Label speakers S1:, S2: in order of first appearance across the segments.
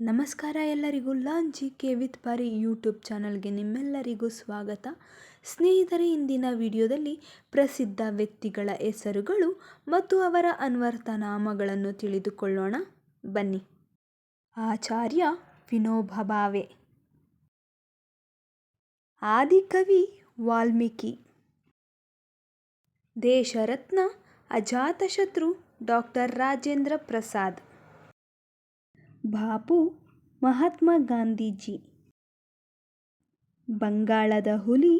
S1: ನಮಸ್ಕಾರ ಎಲ್ಲರಿಗೂ ಲಾಂಚಿ ಕೆ ವಿತ್ ಪರಿ ಯೂಟ್ಯೂಬ್ ಚಾನಲ್ಗೆ ನಿಮ್ಮೆಲ್ಲರಿಗೂ ಸ್ವಾಗತ. ಸ್ನೇಹಿತರೆ, ಇಂದಿನ ವಿಡಿಯೋದಲ್ಲಿ ಪ್ರಸಿದ್ಧ ವ್ಯಕ್ತಿಗಳ ಹೆಸರುಗಳು ಮತ್ತು ಅವರ ಅನ್ವರ್ಥ ನಾಮಗಳನ್ನು ತಿಳಿದುಕೊಳ್ಳೋಣ. ಬನ್ನಿ. ಆಚಾರ್ಯ ವಿನೋಬ ಭಾವೆ. ಆದಿಕವಿ ವಾಲ್ಮೀಕಿ. ದೇಶರತ್ನ ಅಜಾತಶತ್ರು ಡಾಕ್ಟರ್ ರಾಜೇಂದ್ರ ಪ್ರಸಾದ್. ಬಾಪು ಮಹಾತ್ಮ ಗಾಂಧೀಜಿ. ಬಂಗಾಳದ ಹುಲಿ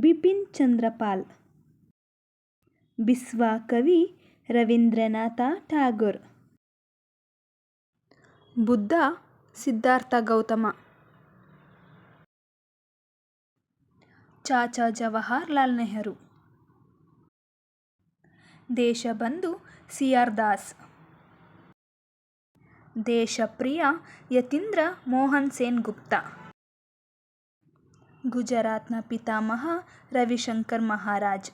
S1: ಬಿಪಿನ್ ಚಂದ್ರಪಾಲ್. ಬಿಸ್ವಾ ಕವಿ ರವೀಂದ್ರನಾಥ ಠಾಗೋರ್. ಬುದ್ಧ ಸಿದ್ಧಾರ್ಥ ಗೌತಮ. ಚಾಚಾ ಜವಾಹರ್ಲಾಲ್ ನೆಹರು. Deshbandhu C R Das. ದೇಶಪ್ರಿಯ ಯತೀಂದ್ರ ಮೋಹನ್ ಸೇನ್ ಗುಪ್ತಾ. ಗುಜರಾತ್ನ ಪಿತಾಮಹ ರವಿಶಂಕರ್ ಮಹಾರಾಜ್.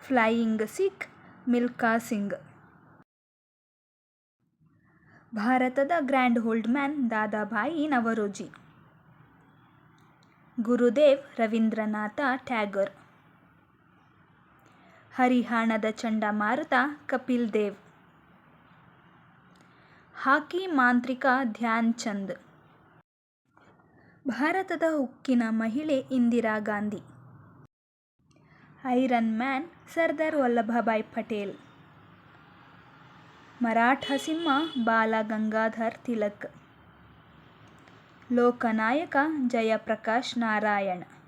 S1: ಫ್ಲೈಯಿಂಗ್ ಸಿಖ್ ಮಿಲ್ಕಾ ಸಿಂಗ್. ಭಾರತದ grand old man Dadabhai Naoroji. Gurudev Rabindranath Tagore. ಹರಿಹಾಣದ ಚಂಡಮಾರುತ ಕಪಿಲ್ ದೇವ್. ಹಾಕಿ ಮಾಂತ್ರಿಕ ಧ್ಯಾನ್ ಚಂದ್. ಭಾರತದ ಉಕ್ಕಿನ ಮಹಿಳೆ Indira Gandhi. Iron man Sardar Vallabhbhai Patel. Maratha ಸಿಂಹ ಬಾಲ ಗಂಗಾಧರ್ ತಿಲಕ್. ಲೋಕನಾಯಕ ಜಯಪ್ರಕಾಶ್ ನಾರಾಯಣ್.